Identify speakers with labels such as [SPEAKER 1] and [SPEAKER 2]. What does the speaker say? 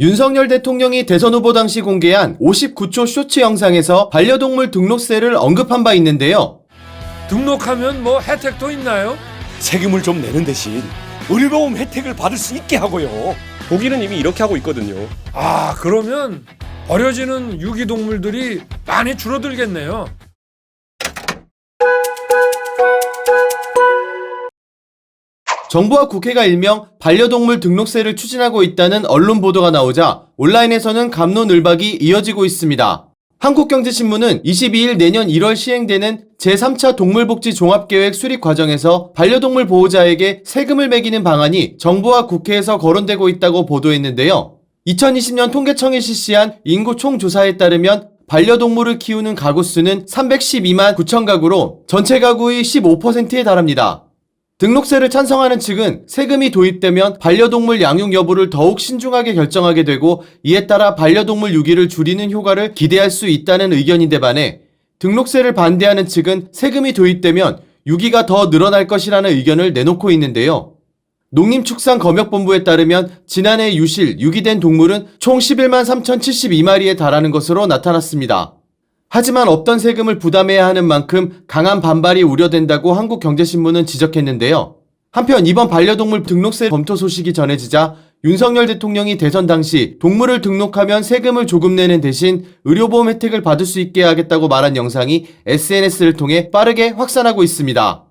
[SPEAKER 1] 윤석열 대통령이 대선 후보 당시 공개한 59초 쇼츠 영상에서 반려동물 등록세를 언급한 바 있는데요.
[SPEAKER 2] 등록하면 뭐 혜택도 있나요?
[SPEAKER 3] 세금을 좀 내는 대신 의료보험 혜택을 받을 수 있게 하고요.
[SPEAKER 4] 독일은 이미 이렇게 하고 있거든요.
[SPEAKER 2] 아, 그러면 버려지는 유기동물들이 많이 줄어들겠네요.
[SPEAKER 1] 정부와 국회가 일명 반려동물 등록세를 추진하고 있다는 언론 보도가 나오자 온라인에서는 감론을박이 이어지고 있습니다. 한국경제신문은 22일 내년 1월 시행되는 제3차 동물복지 종합계획 수립 과정에서 반려동물 보호자에게 세금을 매기는 방안이 정부와 국회에서 거론되고 있다고 보도했는데요. 2020년 통계청이 실시한 인구 총조사에 따르면 반려동물을 키우는 가구 수는 312만 9천 가구로 전체 가구의 15%에 달합니다. 등록세를 찬성하는 측은 세금이 도입되면 반려동물 양육 여부를 더욱 신중하게 결정하게 되고 이에 따라 반려동물 유기를 줄이는 효과를 기대할 수 있다는 의견인데 반해 등록세를 반대하는 측은 세금이 도입되면 유기가 더 늘어날 것이라는 의견을 내놓고 있는데요. 농림축산검역본부에 따르면 지난해 유실, 유기된 동물은 총 11만 3,072마리에 달하는 것으로 나타났습니다. 하지만 없던 세금을 부담해야 하는 만큼 강한 반발이 우려된다고 한국경제신문은 지적했는데요. 한편 이번 반려동물 등록세 검토 소식이 전해지자 윤석열 대통령이 대선 당시 동물을 등록하면 세금을 조금 내는 대신 의료보험 혜택을 받을 수 있게 하겠다고 말한 영상이 SNS를 통해 빠르게 확산하고 있습니다.